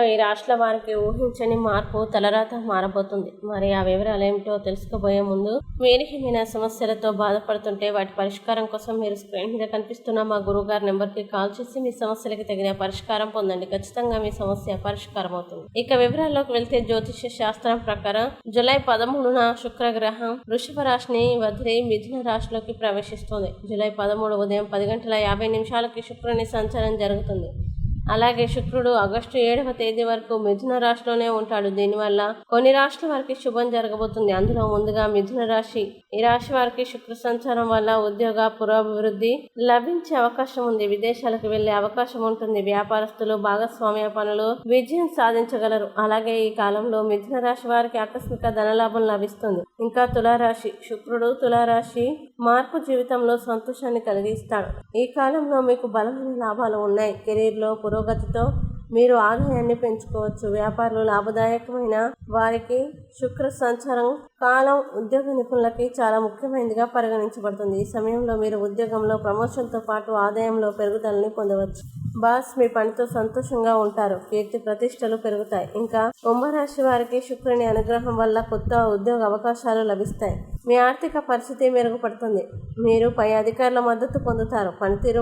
ఈ రాష్ట్రాల వారికి ఊహించని మార్పు తలరాత మారబోతుంది. మరి ఆ వివరాలు ఏమిటో తెలుసుకోబోయే ముందు మీరు సమస్యలతో బాధపడుతుంటే వాటి పరిష్కారం కోసం మీరు స్క్రీన్ మీద కనిపిస్తున్న మా గురువు గారి నెంబర్కి కాల్ చేసి మీ సమస్యలకి తగిన పరిష్కారం పొందండి. ఖచ్చితంగా మీ సమస్య పరిష్కారం అవుతుంది. ఇక వివరాల్లోకి వెళ్తే జ్యోతిష శాస్త్రం ప్రకారం జూలై పదమూడున శుక్రగ్రహం వృషభ రాశిని వదిలి మిథున రాశిలోకి ప్రవేశిస్తుంది. జూలై పదమూడు ఉదయం పది గంటల యాభై నిమిషాలకి శుక్రుని సంచారం జరుగుతుంది. అలాగే శుక్రుడు ఆగస్టు ఏడవ తేదీ వరకు మిథున రాశిలోనే ఉంటాడు. దీనివల్ల కొన్ని రాశుల వారికి శుభం జరగబోతుంది. అందులో ముందుగా మిథున రాశి. ఈ రాశి వారికి శుక్ర సంచారం వల్ల ఉద్యోగ పురోభివృద్ధి లభించే అవకాశం ఉంది. విదేశాలకు వెళ్ళే అవకాశం ఉంటుంది. వ్యాపారస్తులు భాగస్వామ్య పనులు విజయం సాధించగలరు. అలాగే ఈ కాలంలో మిథున రాశి వారికి ఆకస్మిక ధనలాభం లభిస్తుంది. ఇంకా తులారాశి. శుక్రుడు తులారాశి మార్పు జీవితంలో సంతోషాన్ని కలిగిస్తాడు. ఈ కాలంలో మీకు బలమైన లాభాలు ఉన్నాయి. కెరీర్లో పురోగతితో మీరు ఆదాయాన్ని పెంచుకోవచ్చు. వ్యాపారులు లాభదాయకమైన వారికి శుక్ర సంచారం కాలం ఉద్యోగ నిపుణులకి చాలా ముఖ్యమైనదిగా పరిగణించబడుతుంది. ఈ సమయంలో మీరు ఉద్యోగంలో ప్రమోషన్తో పాటు ఆదాయంలో పెరుగుదలని పొందవచ్చు. బాస్ మీ పనితో సంతోషంగా ఉంటారు. కీర్తి ప్రతిష్టలు పెరుగుతాయి. ఇంకా కుంభరాశి వారికి శుక్రుని అనుగ్రహం వల్ల కొత్త ఉద్యోగ అవకాశాలు లభిస్తాయి. మీ ఆర్థిక పరిస్థితి మెరుగుపడుతుంది. మీరు పై అధికారుల మద్దతు పొందుతారు. పనితీరు